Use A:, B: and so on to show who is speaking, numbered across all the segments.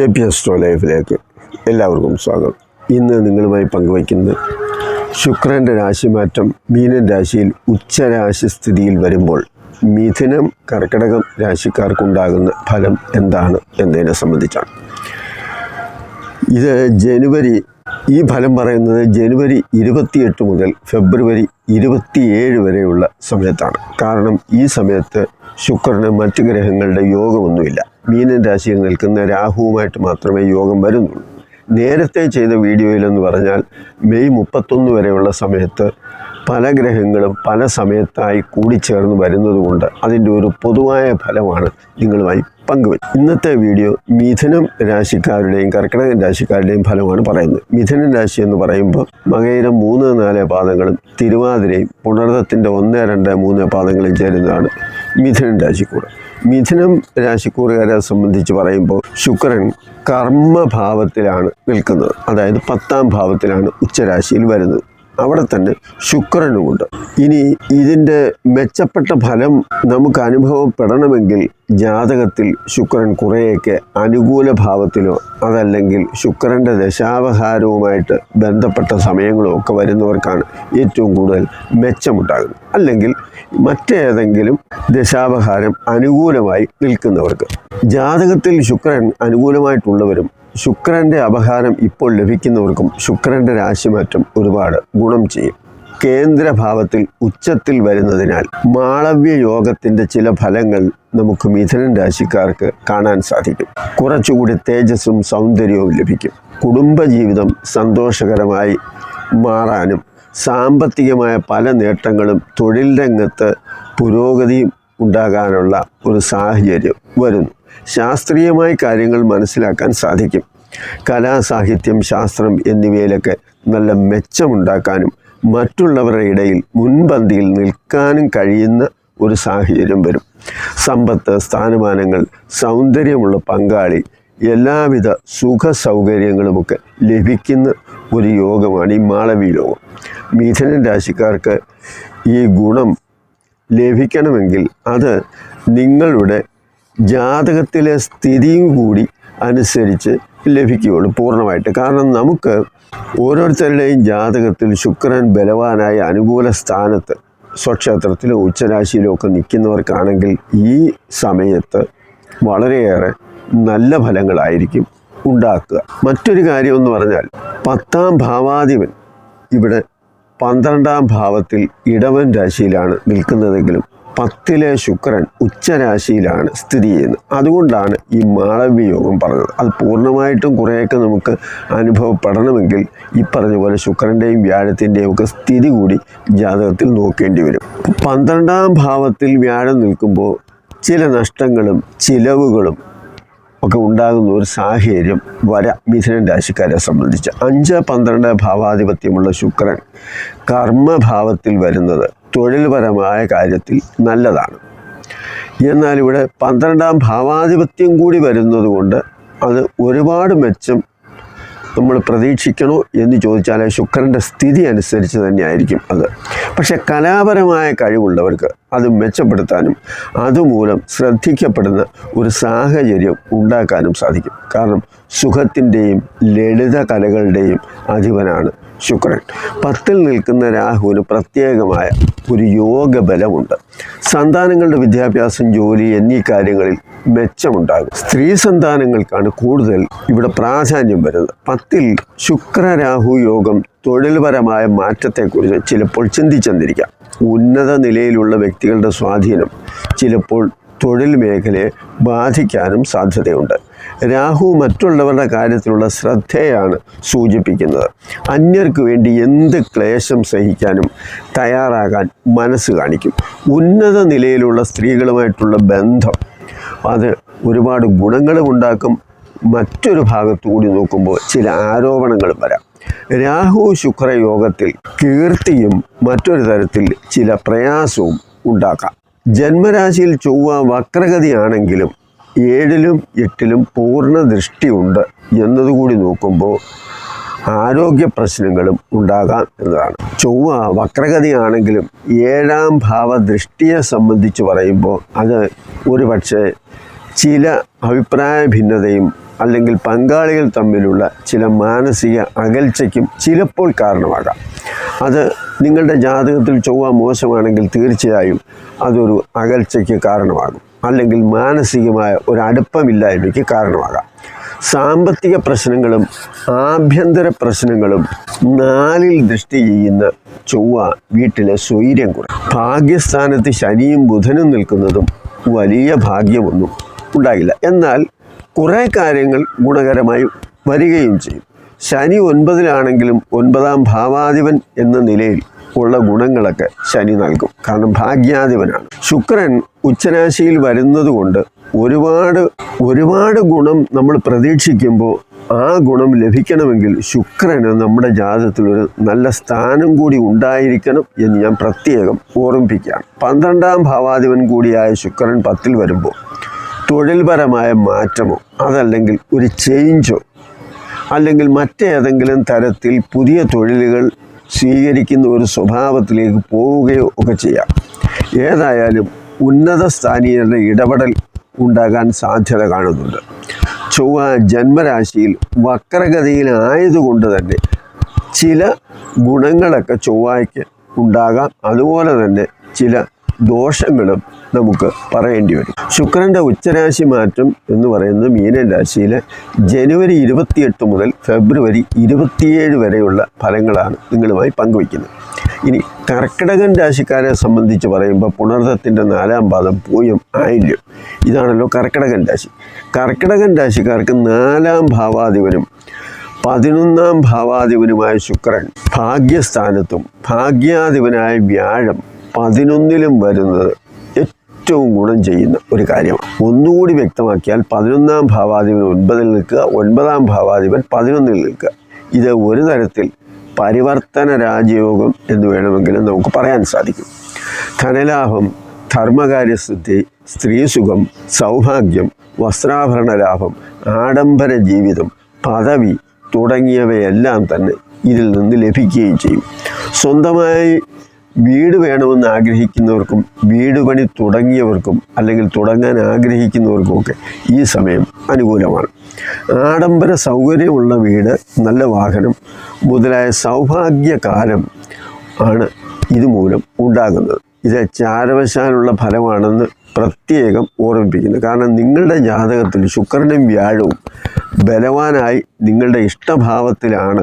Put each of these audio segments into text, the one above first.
A: J P എസ്ട്രോ ലൈഫിലേക്ക് എല്ലാവർക്കും സ്വാഗതം. ഇന്ന് നിങ്ങളുമായി പങ്കുവയ്ക്കുന്നത് ശുക്രന്റെ രാശിമാറ്റം മീനൻ രാശിയിൽ ഉച്ചരാശി സ്ഥിതിയിൽ വരുമ്പോൾ മിഥുനം കർക്കിടകം രാശിക്കാർക്കുണ്ടാകുന്ന ഫലം എന്താണ് എന്നതിനെ സംബന്ധിച്ചാണ്. ഇത് ജനുവരി ഈ ഫലം പറയുന്നത് ജനുവരി ഇരുപത്തിയെട്ട് മുതൽ ഫെബ്രുവരി ഇരുപത്തിയേഴ് വരെയുള്ള സമയത്താണ്. കാരണം ഈ സമയത്ത് ശുക്രന് മറ്റ് ഗ്രഹങ്ങളുടെ യോഗമൊന്നുമില്ല. മീനൻ രാശിയിൽ നിൽക്കുന്ന രാഹുവുമായിട്ട് മാത്രമേ യോഗം വരുന്നുള്ളൂ. നേരത്തെ ചെയ്ത വീഡിയോയിലെന്ന് പറഞ്ഞാൽ മെയ് മുപ്പത്തൊന്ന് വരെയുള്ള സമയത്ത് പല ഗ്രഹങ്ങളും പല സമയത്തായി കൂടിച്ചേർന്ന് വരുന്നതുകൊണ്ട് അതിന്റെ ഒരു പൊതുവായ ഫലമാണ് നിങ്ങളുമായി പങ്കുവച്ചു ഇന്നത്തെ വീഡിയോ മിഥുനം രാശിക്കാരുടെയും കർക്കിടകൻ രാശിക്കാരുടെയും ഫലമാണ് പറയുന്നത്. മിഥുനം രാശി എന്ന് പറയുമ്പോൾ മകയിലെ മൂന്ന് നാല് പാദങ്ങളും തിരുവാതിരയും പുണർത്തത്തിന്റെ ഒന്ന് രണ്ട് മൂന്ന് പാദങ്ങളും ചേരുന്നതാണ് മിഥുനം രാശിക്കൂട്. മിഥുനം രാശിക്കൂറുകാരെ സംബന്ധിച്ച് പറയുമ്പോൾ ശുക്രൻ കർമ്മഭാവത്തിലാണ് നിൽക്കുന്നത്. അതായത് പത്താം ഭാവത്തിലാണ് ഉച്ചരാശിയിൽ വരുന്നത്. അവിടെ തന്നെ ശുക്രനുമുണ്ട്. ഇനി ഇതിന്റെ മെച്ചപ്പെട്ട ഫലം നമുക്ക് അനുഭവപ്പെടണമെങ്കിൽ ജാതകത്തിൽ ശുക്രൻ കുറേയൊക്കെ അനുകൂല ഭാവത്തിലോ അതല്ലെങ്കിൽ ശുക്രന്റെ ദശാവഹാരവുമായിട്ട് ബന്ധപ്പെട്ട സമയങ്ങളോ ഒക്കെ വരുന്നവർക്കാണ് ഏറ്റവും കൂടുതൽ മെച്ചമുണ്ടാകുന്നത്. അല്ലെങ്കിൽ മറ്റേതെങ്കിലും ദശാപഹാരം അനുകൂലമായി നിൽക്കുന്നവർക്ക്. ജാതകത്തിൽ ശുക്രൻ അനുകൂലമായിട്ടുള്ളവരും ശുക്രന്റെ അപഹാരം ഇപ്പോൾ ലഭിക്കുന്നവർക്കും ശുക്രന്റെ രാശിമാറ്റം ഒരുപാട് ഗുണം ചെയ്യും. കേന്ദ്രഭാവത്തിൽ ഉച്ചത്തിൽ വരുന്നതിനാൽ മാളവ്യ യോഗത്തിന്റെ ചില ഫലങ്ങൾ നമുക്ക് മിഥുനൻ രാശിക്കാർക്ക് കാണാൻ സാധിക്കും. കുറച്ചുകൂടി തേജസ്സും സൗന്ദര്യവും ലഭിക്കും. കുടുംബജീവിതം സന്തോഷകരമായി മാറാനും സാമ്പത്തികമായ പല നേട്ടങ്ങളും തൊഴിൽ രംഗത്ത് പുരോഗതിയും ഉണ്ടാകാനുള്ള ഒരു സാഹചര്യം വരുന്നു. ശാസ്ത്രീയമായ കാര്യങ്ങൾ മനസ്സിലാക്കാൻ സാധിക്കും. കലാ സാഹിത്യം ശാസ്ത്രം എന്നിവയിലൊക്കെ നല്ല മെച്ചമുണ്ടാക്കാനും മറ്റുള്ളവരുടെ ഇടയിൽ മുൻപന്തിയിൽ നിൽക്കാനും കഴിയുന്ന ഒരു സാഹചര്യം വരും. സമ്പത്ത് സ്ഥാനമാനങ്ങൾ സൗന്ദര്യമുള്ള പങ്കാളി എല്ലാവിധ സുഖ സൗകര്യങ്ങളുമൊക്കെ ലഭിക്കുന്ന ഒരു യോഗമാണ് ഈ മാളവി യോഗം മിഥുനൻ രാശിക്കാർക്ക് ഈ ഗുണം ലഭിക്കണമെങ്കിൽ അത് നിങ്ങളുടെ ജാതകത്തിലെ സ്ഥിതിയും കൂടി അനുസരിച്ച് ലഭിക്കുകയുള്ളൂ പൂർണമായിട്ട്. കാരണം നമുക്ക് ഓരോരുത്തരുടെയും ജാതകത്തിൽ ശുക്രൻ ബലവാനായ അനുകൂല സ്ഥാനത്ത് സ്വക്ഷേത്രത്തിലോ ഉച്ചരാശിയിലോ ഒക്കെ നിൽക്കുന്നവർക്കാണെങ്കിൽ ഈ സമയത്ത് വളരെയേറെ നല്ല ഫലങ്ങളായിരിക്കും ഉണ്ടാക്കുക. മറ്റൊരു കാര്യമെന്ന് പറഞ്ഞാൽ പത്താം ഭാവാധിപൻ ഇവിടെ പന്ത്രണ്ടാം ഭാവത്തിൽ ഇടവൻ രാശിയിലാണ് നിൽക്കുന്നതെങ്കിലും പത്തിലെ ശുക്രൻ ഉച്ചരാശിയിലാണ് സ്ഥിതി ചെയ്യുന്നത്. അതുകൊണ്ടാണ് ഈ മാളവ്യ യോഗം പറഞ്ഞത്. അത് പൂർണമായിട്ടും കുറേയൊക്കെ നമുക്ക് അനുഭവപ്പെടണമെങ്കിൽ ഈ പറഞ്ഞ പോലെ ശുക്രന്റെയും വ്യാഴത്തിന്റെയും ഒക്കെ സ്ഥിതി കൂടി ജാതകത്തിൽ നോക്കേണ്ടി വരും. പന്ത്രണ്ടാം ഭാവത്തിൽ വ്യാഴം നിൽക്കുമ്പോൾ ചില നഷ്ടങ്ങളും ചിലവുകളും ഒക്കെ ഉണ്ടാകുന്ന ഒരു സാഹചര്യം വര മിഥുനൻ രാശിക്കാരെ സംബന്ധിച്ച്. അഞ്ച് പന്ത്രണ്ട് ഭാവാധിപത്യമുള്ള ശുക്രൻ കർമ്മഭാവത്തിൽ വരുന്നത് തൊഴിൽപരമായ കാര്യത്തിൽ നല്ലതാണ്. എന്നാൽ ഇവിടെ പന്ത്രണ്ടാം ഭാവാധിപത്യം കൂടി വരുന്നതുകൊണ്ട് അത് ഒരുപാട് മെച്ചം നമ്മൾ പ്രതീക്ഷിക്കണോ എന്ന് ചോദിച്ചാൽ ശുക്രന്റെ സ്ഥിതി അനുസരിച്ച് തന്നെയായിരിക്കും അത്. പക്ഷെ കലാപരമായ കഴിവുള്ളവർക്ക് അത് മെച്ചപ്പെടുത്താനും അതുമൂലം ശ്രദ്ധിക്കപ്പെടുന്ന ഒരു സാഹചര്യം ഉണ്ടാക്കാനും സാധിക്കും. കാരണം സുഖത്തിന്റെയും ലളിത കലകളുടെയും അധിപനാണ് ശുക്രൻ. പത്തിൽ നിൽക്കുന്ന രാഹുവിന് പ്രത്യേകമായ ഒരു യോഗബലമുണ്ട്. സന്താനങ്ങളുടെ വിദ്യാഭ്യാസം ജോലി എന്നീ കാര്യങ്ങളിൽ മെച്ചമുണ്ടാകും. സ്ത്രീ സന്താനങ്ങൾക്കാണ് കൂടുതൽ ഇവിടെ പ്രാധാന്യം വരുന്നത്. പത്തിൽ ശുക്രരാഹു യോഗം തൊഴിൽപരമായ മാറ്റത്തെക്കുറിച്ച് ചിലപ്പോൾ ചിന്തിച്ചെന്നിരിക്കാം. ഉന്നത നിലയിലുള്ള വ്യക്തികളുടെ സ്വാധീനം ചിലപ്പോൾ തൊഴിൽ മേഖലയെ ബാധിക്കാനും സാധ്യതയുണ്ട്. രാഹു മറ്റുള്ളവരുടെ കാര്യത്തിലുള്ള ശ്രദ്ധയാണ് സൂചിപ്പിക്കുന്നത്. അന്യർക്ക് വേണ്ടി എന്ത് ക്ലേശം സഹിക്കാനും തയ്യാറാകാൻ മനസ്സ് കാണിക്കും. ഉന്നത നിലയിലുള്ള സ്ത്രീകളുമായിട്ടുള്ള ബന്ധം അത് ഒരുപാട് ഗുണങ്ങളും ഉണ്ടാക്കും. മറ്റൊരു ഭാഗത്തു കൂടി നോക്കുമ്പോൾ ചില ആരോപണങ്ങളും വരാം. രാഹു ശുക്ര യോഗത്തിൽ കീർത്തിയും മറ്റൊരു തരത്തിൽ ചില പ്രയാസവും ഉണ്ടാക്കാം. ജന്മരാശിയിൽ ചൊവ്വ വക്രഗതിയാണെങ്കിലും ഏഴിലും എട്ടിലും പൂർണ ദൃഷ്ടിയുണ്ട് എന്നതുകൂടി നോക്കുമ്പോൾ ആരോഗ്യ പ്രശ്നങ്ങളും ഉണ്ടാകാം എന്നതാണ്. ചൊവ്വ വക്രഗതിയാണെങ്കിലും ഏഴാം ഭാവ ദൃഷ്ടിയെ സംബന്ധിച്ച് പറയുമ്പോൾ അത് ഒരു പക്ഷേ ചില അഭിപ്രായ ഭിന്നതയും അല്ലെങ്കിൽ പങ്കാളികൾ തമ്മിലുള്ള ചില മാനസിക അകൽച്ചയ്ക്കും ചിലപ്പോൾ കാരണമാകാം. അത് നിങ്ങളുടെ ജാതകത്തിൽ ചൊവ്വ മോശമാണെങ്കിൽ തീർച്ചയായും അതൊരു അകൽച്ചയ്ക്ക് കാരണമാകും. അല്ലെങ്കിൽ മാനസികമായ ഒരു അടുപ്പമില്ലായ്മയ്ക്ക് കാരണമാകാം. സാമ്പത്തിക പ്രശ്നങ്ങളും ആഭ്യന്തര പ്രശ്നങ്ങളും നാലിൽ ദൃഷ്ടി ചെയ്യുന്ന ചൊവ്വ വീട്ടിലെ സ്വൈര്യം കുറയും. ഭാഗ്യസ്ഥാനത്ത് ശനിയും ബുധനും നിൽക്കുന്നതും വലിയ ഭാഗ്യമൊന്നും ഉണ്ടാകില്ല എന്നാൽ കുറേ കാര്യങ്ങൾ ഗുണകരമായി വരികയും ചെയ്യും. ശനി ഒൻപതിലാണെങ്കിലും ഒൻപതാം ഭാവാധിപൻ എന്ന നിലയിൽ ഉള്ള ഗുണങ്ങളൊക്കെ ശനി നൽകും. കാരണം ഭാഗ്യാധിപനാണ്. ശുക്രൻ ഉച്ചരാശിയിൽ വരുന്നത് കൊണ്ട് ഒരുപാട് ഒരുപാട് ഗുണം നമ്മൾ പ്രതീക്ഷിക്കുമ്പോൾ ആ ഗുണം ലഭിക്കണമെങ്കിൽ ശുക്രന് നമ്മുടെ ജാതത്തിൽ ഒരു നല്ല സ്ഥാനം കൂടി ഉണ്ടായിരിക്കണം എന്ന് ഞാൻ പ്രത്യേകം ഓർമ്മിപ്പിക്കുകയാണ്. പന്ത്രണ്ടാം ഭാവാധിപൻ കൂടിയായ ശുക്രൻ പത്തിൽ വരുമ്പോൾ തൊഴിൽപരമായ മാറ്റമോ അതല്ലെങ്കിൽ ഒരു ചേഞ്ചോ അല്ലെങ്കിൽ മറ്റേതെങ്കിലും തരത്തിൽ പുതിയ തൊഴിലുകൾ സ്വീകരിക്കുന്ന ഒരു സ്വഭാവത്തിലേക്ക് പോവുകയോ ഒക്കെ ചെയ്യാം. ഏതായാലും ഉന്നത സ്ഥാനീയരുടെ ഇടപെടൽ ഉണ്ടാകാൻ സാധ്യത കാണുന്നുണ്ട്. ചൊവ്വ ജന്മരാശിയിൽ വക്രഗതിയിലായതുകൊണ്ട് തന്നെ ചില ഗുണങ്ങളൊക്കെ ചൊവ്വയ്ക്ക് ഉണ്ടാകാം. അതുപോലെ തന്നെ ചില ദോഷങ്ങളും നമുക്ക് പറയേണ്ടി വരും. ശുക്രന്റെ ഉച്ചരാശി മാറ്റം എന്ന് പറയുന്നത് മീനൻ രാശിയിലെ ജനുവരി ഇരുപത്തിയെട്ട് മുതൽ ഫെബ്രുവരി ഇരുപത്തിയേഴ് വരെയുള്ള ഫലങ്ങളാണ് നിങ്ങളുമായി പങ്കുവയ്ക്കുന്നത്. ഇനി കർക്കിടകൻ രാശിക്കാരെ സംബന്ധിച്ച് പറയുമ്പോൾ പുണർദത്തിന്റെ നാലാം പാദം പൂയം ആയില്യം. ഇതാണല്ലോ കർക്കിടകൻ രാശി. കർക്കിടകൻ രാശിക്കാർക്ക് നാലാം ഭാവാധിപനും പതിനൊന്നാം ഭാവാധിപനുമായ ശുക്രൻ ഭാഗ്യസ്ഥാനത്തും ഭാഗ്യാധിപനായ വ്യാഴം പതിനൊന്നിലും വരുന്നത് ഏറ്റവും ഗുണം ചെയ്യുന്ന ഒരു കാര്യമാണ്. ഒന്നുകൂടി വ്യക്തമാക്കിയാൽ പതിനൊന്നാം ഭാവാധിപൻ ഒൻപതിൽ നിൽക്കുക ഒൻപതാം ഭാവാധിപൻ പതിനൊന്നിൽ നിൽക്കുക. ഇത് ഒരു തരത്തിൽ പരിവർത്തന രാജയോഗം എന്ന് വേണമെങ്കിലും നമുക്ക് പറയാൻ സാധിക്കും. ധനലാഭം ധർമ്മകാര്യസിദ്ധി സ്ത്രീസുഖം സൗഭാഗ്യം വസ്ത്രാഭരണ ലാഭം ആഡംബര ജീവിതം പദവി തുടങ്ങിയവയെല്ലാം തന്നെ ഇതിൽ നിന്ന് ലഭിക്കുകയും ചെയ്യും. സ്വന്തമായി വീട് വേണമെന്ന് ആഗ്രഹിക്കുന്നവർക്കും വീട് പണി തുടങ്ങിയവർക്കും അല്ലെങ്കിൽ തുടങ്ങാൻ ആഗ്രഹിക്കുന്നവർക്കും ഒക്കെ ഈ സമയം അനുകൂലമാണ്. ആഡംബര സൗകര്യമുള്ള വീട് നല്ല വാഹനം മുതലായ സൗഭാഗ്യകാലം ആണ് ഇതുമൂലം ഉണ്ടാകുന്നത്. ഇത് ചാരവശാലുള്ള ഫലമാണെന്ന് പ്രത്യേകം ഓർമ്മിപ്പിക്കുന്നു. കാരണം നിങ്ങളുടെ ജാതകത്തിൽ ശുക്രനും വ്യാഴവും ബലവാനായി നിങ്ങളുടെ ഇഷ്ടഭാവത്തിലാണ്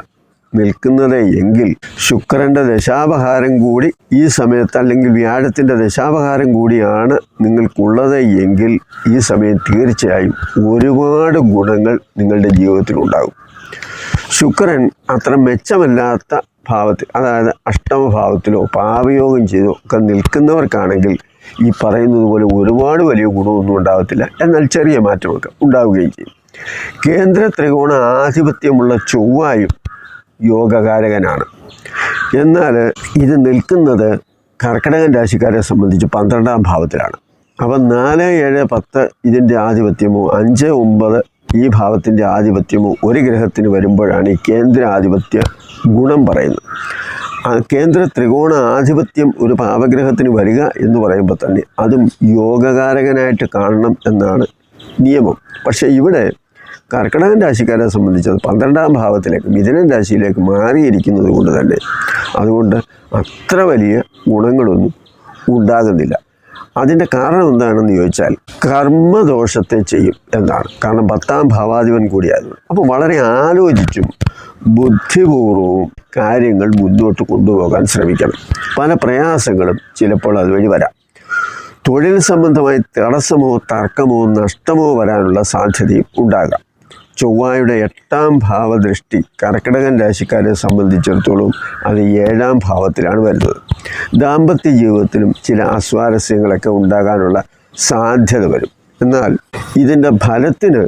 A: നിൽക്കുന്നത് എങ്കിൽ ശുക്രന്റെ ദശാപഹാരം കൂടി ഈ സമയത്ത് അല്ലെങ്കിൽ വ്യാഴത്തിന്റെ ദശാപഹാരം കൂടിയാണ് നിങ്ങൾക്കുള്ളത് എങ്കിൽ ഈ സമയം തീർച്ചയായും ഒരുപാട് ഗുണങ്ങൾ നിങ്ങളുടെ ജീവിതത്തിൽ ഉണ്ടാകും ശുക്രൻ അത്ര മെച്ചമല്ലാത്ത ഭാവത്തിൽ അതായത് അഷ്ടമഭാവത്തിലോ പാപയോഗം ചെയ്തോ ഒക്കെ നിൽക്കുന്നവർക്കാണെങ്കിൽ ഈ പറയുന്നത് പോലെ ഒരുപാട് വലിയ ഗുണമൊന്നും ഉണ്ടാകത്തില്ല. എന്നാൽ ചെറിയ മാറ്റമൊക്കെ ഉണ്ടാവുകയും ചെയ്യും. കേന്ദ്ര ത്രികോണ ആധിപത്യമുള്ള ചൊവ്വായും യോഗകാരകനാണ്. എന്നാൽ ഇത് നിൽക്കുന്നത് കർക്കിടകൻ രാശിക്കാരെ സംബന്ധിച്ച് പന്ത്രണ്ടാം ഭാവത്തിലാണ്. അപ്പം നാല് ഏഴ് പത്ത് ഇതിന്റെ ആധിപത്യമോ അഞ്ച് ഒമ്പത് ഈ ഭാവത്തിന്റെ ആധിപത്യമോ ഒരു ഗ്രഹത്തിന് വരുമ്പോഴാണ് ഈ കേന്ദ്ര ആധിപത്യ ഗുണം പറയുന്നത്. കേന്ദ്ര ത്രികോണ ആധിപത്യം ഒരു പാപഗ്രഹത്തിന് വരിക എന്ന് പറയുമ്പോൾ തന്നെ അതും യോഗകാരകനായിട്ട് കാണണം എന്നാണ് നിയമം. പക്ഷേ ഇവിടെ കർക്കിടകൻ രാശിക്കാരെ സംബന്ധിച്ചത് പന്ത്രണ്ടാം ഭാവത്തിലേക്ക് മിഥുനൻ രാശിയിലേക്ക് മാറിയിരിക്കുന്നത് കൊണ്ട് തന്നെ അതുകൊണ്ട് അത്ര വലിയ ഗുണങ്ങളൊന്നും ഉണ്ടാകുന്നില്ല. അതിന്റെ കാരണം എന്താണെന്ന് ചോദിച്ചാൽ കർമ്മദോഷത്തെ ചെയ്യും എന്നാണ്. കാരണം പത്താം ഭാവാധിപൻ കൂടിയായിരുന്നു അപ്പോൾ വളരെ ആലോചിച്ചും ബുദ്ധിപൂർവവും കാര്യങ്ങൾ മുന്നോട്ട് കൊണ്ടുപോകാൻ ശ്രമിക്കണം. പല പ്രയാസങ്ങളും ചിലപ്പോൾ അതുവഴി വരാം. തൊഴിൽ സംബന്ധമായി തടസ്സമോ തർക്കമോ നഷ്ടമോ വരാനുള്ള സാധ്യതയും ഉണ്ടാകാം. ചൊവ്വായുടെ എട്ടാം ഭാവദൃഷ്ടി കർക്കിടകൻ രാശിക്കാരെ സംബന്ധിച്ചിടത്തോളം അത് ഏഴാം ഭാവത്തിലാണ് വരുന്നത്. ദാമ്പത്യ ജീവിതത്തിലും ചില അസ്വാരസ്യങ്ങളൊക്കെ ഉണ്ടാകാനുള്ള സാധ്യത വരും. എന്നാൽ ഇതിന്റെ ഫലത്തിന്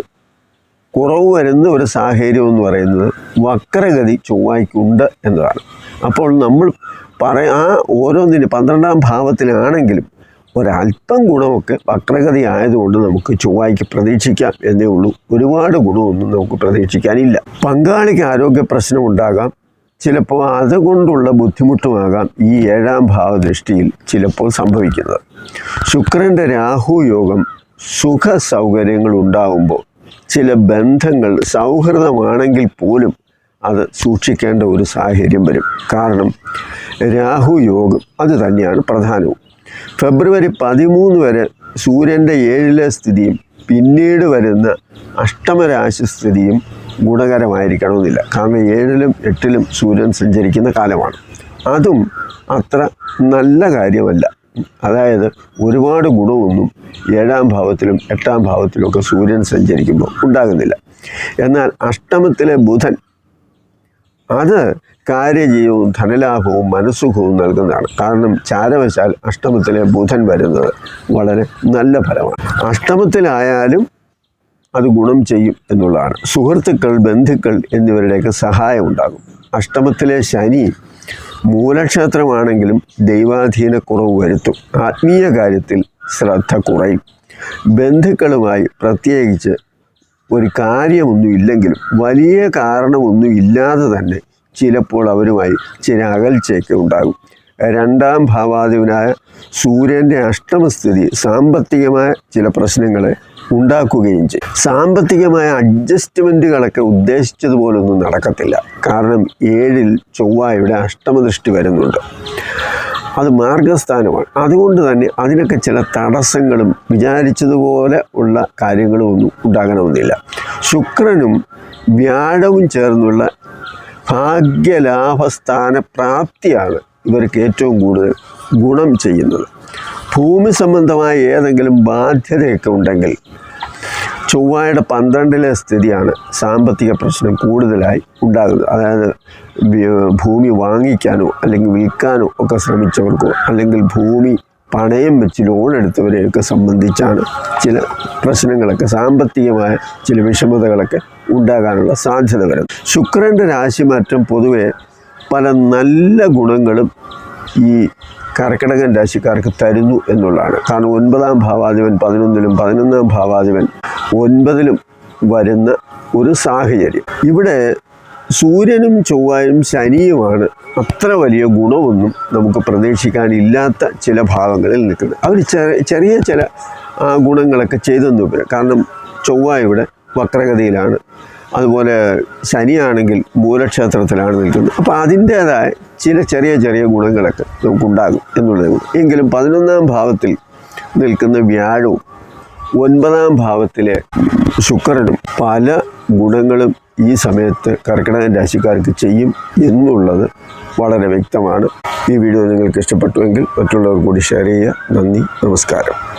A: കുറവ് വരുന്ന ഒരു സാഹചര്യം എന്ന് പറയുന്നത് വക്രഗതി ചൊവ്വായ്ക്കുണ്ട് എന്നതാണ്. അപ്പോൾ നമ്മൾ പറ ആ ഓരോന്നിന് പന്ത്രണ്ടാം ഭാവത്തിലാണെങ്കിലും ഒരല്പം ഗുണമൊക്കെ വക്രഗതി ആയതുകൊണ്ട് നമുക്ക് ചൊവ്വായ്ക്ക് പ്രതീക്ഷിക്കാം എന്നേ ഉള്ളൂ. ഒരുപാട് ഗുണമൊന്നും നമുക്ക് പ്രതീക്ഷിക്കാനില്ല. പങ്കാളിക്ക് ആരോഗ്യ പ്രശ്നം ഉണ്ടാകാം. ചിലപ്പോൾ അതുകൊണ്ടുള്ള ബുദ്ധിമുട്ടുമാകാം ഈ ഏഴാം ഭാവദൃഷ്ടിയിൽ ചിലപ്പോൾ സംഭവിക്കുന്നത്. ശുക്രന്റെ രാഹു യോഗം സുഖ സൗകര്യങ്ങൾ ഉണ്ടാകുമ്പോൾ ചില ബന്ധങ്ങൾ സൗഹൃദമാണെങ്കിൽ പോലും അത് സൂക്ഷിക്കേണ്ട ഒരു സാഹചര്യം വരും. കാരണം രാഹു യോഗം അത് തന്നെയാണ് പ്രധാനവും. ഫെബ്രുവരി പതിമൂന്ന് വരെ സൂര്യന്റെ ഏഴിലെ സ്ഥിതിയും പിന്നീട് വരുന്ന അഷ്ടമരാശി സ്ഥിതിയും ഗുണകരമായിരിക്കണമെന്നില്ല. കാരണം ഏഴിലും എട്ടിലും സൂര്യൻ സഞ്ചരിക്കുന്ന കാലമാണ്. അതും അത്ര നല്ല കാര്യമല്ല. അതായത് ഒരുപാട് ഗുണമൊന്നും ഏഴാം ഭാവത്തിലും എട്ടാം ഭാവത്തിലും ഒക്കെ സൂര്യൻ സഞ്ചരിക്കുമ്പോൾ ഉണ്ടാകുന്നില്ല. എന്നാൽ അഷ്ടമത്തിലെ ബുധൻ അത് കാര്യജീവവും ധനലാഭവും മനസ്സുഖവും നൽകുന്നതാണ്. കാരണം ചാരവശാൽ അഷ്ടമത്തിലെ ബുധൻ വരുന്നത് വളരെ നല്ല ഫലമാണ്. അഷ്ടമത്തിലായാലും അത് ഗുണം ചെയ്യും എന്നുള്ളതാണ്. സുഹൃത്തുക്കൾ ബന്ധുക്കൾ എന്നിവരുടെയൊക്കെ സഹായം ഉണ്ടാകും. അഷ്ടമത്തിലെ ശനി മൂലക്ഷേത്രമാണെങ്കിലും ദൈവാധീന കുറവ് വരുത്തും. ആത്മീയ കാര്യത്തിൽ ശ്രദ്ധ കുറയും. ബന്ധുക്കളുമായി പ്രത്യേകിച്ച് ഒരു കാര്യമൊന്നും ഇല്ലെങ്കിലും വലിയ കാരണമൊന്നും ഇല്ലാതെ തന്നെ ചിലപ്പോൾ അവരുമായി ചില അകൽച്ചയൊക്കെ ഉണ്ടാകും. രണ്ടാം ഭാവാധിപനായ സൂര്യന്റെ അഷ്ടമസ്ഥിതി സാമ്പത്തികമായ ചില പ്രശ്നങ്ങളെ ഉണ്ടാക്കുകയും ചെയ്യും. സാമ്പത്തികമായ അഡ്ജസ്റ്റ്മെന്റുകളൊക്കെ ഉദ്ദേശിച്ചതുപോലൊന്നും നടക്കത്തില്ല. കാരണം ഏഴിൽ ചൊവ്വായുടെ അഷ്ടമദൃഷ്ടി വരുന്നുണ്ട്. അത് മാർഗസ്ഥാനമാണ്. അതുകൊണ്ട് തന്നെ അതിനൊക്കെ ചില തടസ്സങ്ങളും വിചാരിച്ചതുപോലെ ഉള്ള കാര്യങ്ങളും ഒന്നും ഉണ്ടാകണമെന്നില്ല. ശുക്രനും വ്യാഴവും ചേർന്നുള്ള ഭാഗ്യലാഭസ്ഥാന പ്രാപ്തിയാണ് ഇവർക്ക് ഏറ്റവും കൂടുതൽ ഗുണം ചെയ്യുന്നത്. ഭൂമി സംബന്ധമായ ഏതെങ്കിലും ബാധ്യതയൊക്കെ ഉണ്ടെങ്കിൽ ചൊവ്വയുടെ പന്ത്രണ്ടിലെ സ്ഥിതിയാണ് സാമ്പത്തിക പ്രശ്നം കൂടുതലായി ഉണ്ടാകുന്നത്. അതായത് ഭൂമി വാങ്ങിക്കാനോ അല്ലെങ്കിൽ വിൽക്കാനോ ഒക്കെ ശ്രമിച്ചവർക്കോ അല്ലെങ്കിൽ ഭൂമി പണയം വെച്ച് ലോൺ എടുത്തവരെയൊക്കെ സംബന്ധിച്ചാണ് ചില പ്രശ്നങ്ങളൊക്കെ സാമ്പത്തികമായ ചില വിഷമതകളൊക്കെ ഉണ്ടാകാനുള്ള സാധ്യത വരുന്നത് ശുക്രന്റെ രാശിമാറ്റം പൊതുവെ പല നല്ല ഗുണങ്ങളും ഈ കർക്കിടകൻ രാശിക്കാർക്ക് തരുന്നു എന്നുള്ളതാണ്. കാരണം ഒൻപതാം ഭാവാധിപൻ പതിനൊന്നിലും പതിനൊന്നാം ഭാവാധിപൻ ഒൻപതിലും വരുന്ന ഒരു സാഹചര്യം. ഇവിടെ സൂര്യനും ചൊവ്വായും ശനിയുമാണ് അത്ര വലിയ ഗുണമൊന്നും നമുക്ക് പ്രതീക്ഷിക്കാനില്ലാത്ത ചില ഭാഗങ്ങളിൽ നിൽക്കുന്നത്. അവർ ചെറിയ ചെറിയ ചില ഗുണങ്ങളൊക്കെ ചെയ്തെന്ന് വരും. കാരണം ചൊവ്വ ഇവിടെ വക്രഗതിയിലാണ്. അതുപോലെ ശനിയാണെങ്കിൽ മൂലക്ഷേത്രത്തിലാണ് നിൽക്കുന്നത്. അപ്പോൾ അതിന്റേതായ ചില ചെറിയ ചെറിയ ഗുണങ്ങളൊക്കെ നമുക്കുണ്ടാകും എന്നുള്ളത് എങ്കിലും പതിനൊന്നാം ഭാവത്തിൽ നിൽക്കുന്ന വ്യാഴവും ഒൻപതാം ഭാവത്തിലെ ശുക്രനും പല ഗുണങ്ങളും ഈ സമയത്ത് കർക്കിടകൻ രാശിക്കാർക്ക് ചെയ്യും എന്നുള്ളത് വളരെ വ്യക്തമാണ്. ഈ വീഡിയോ നിങ്ങൾക്ക് ഇഷ്ടപ്പെട്ടുവെങ്കിൽ മറ്റുള്ളവർ കൂടി ഷെയർ ചെയ്യുക. നന്ദി നമസ്കാരം.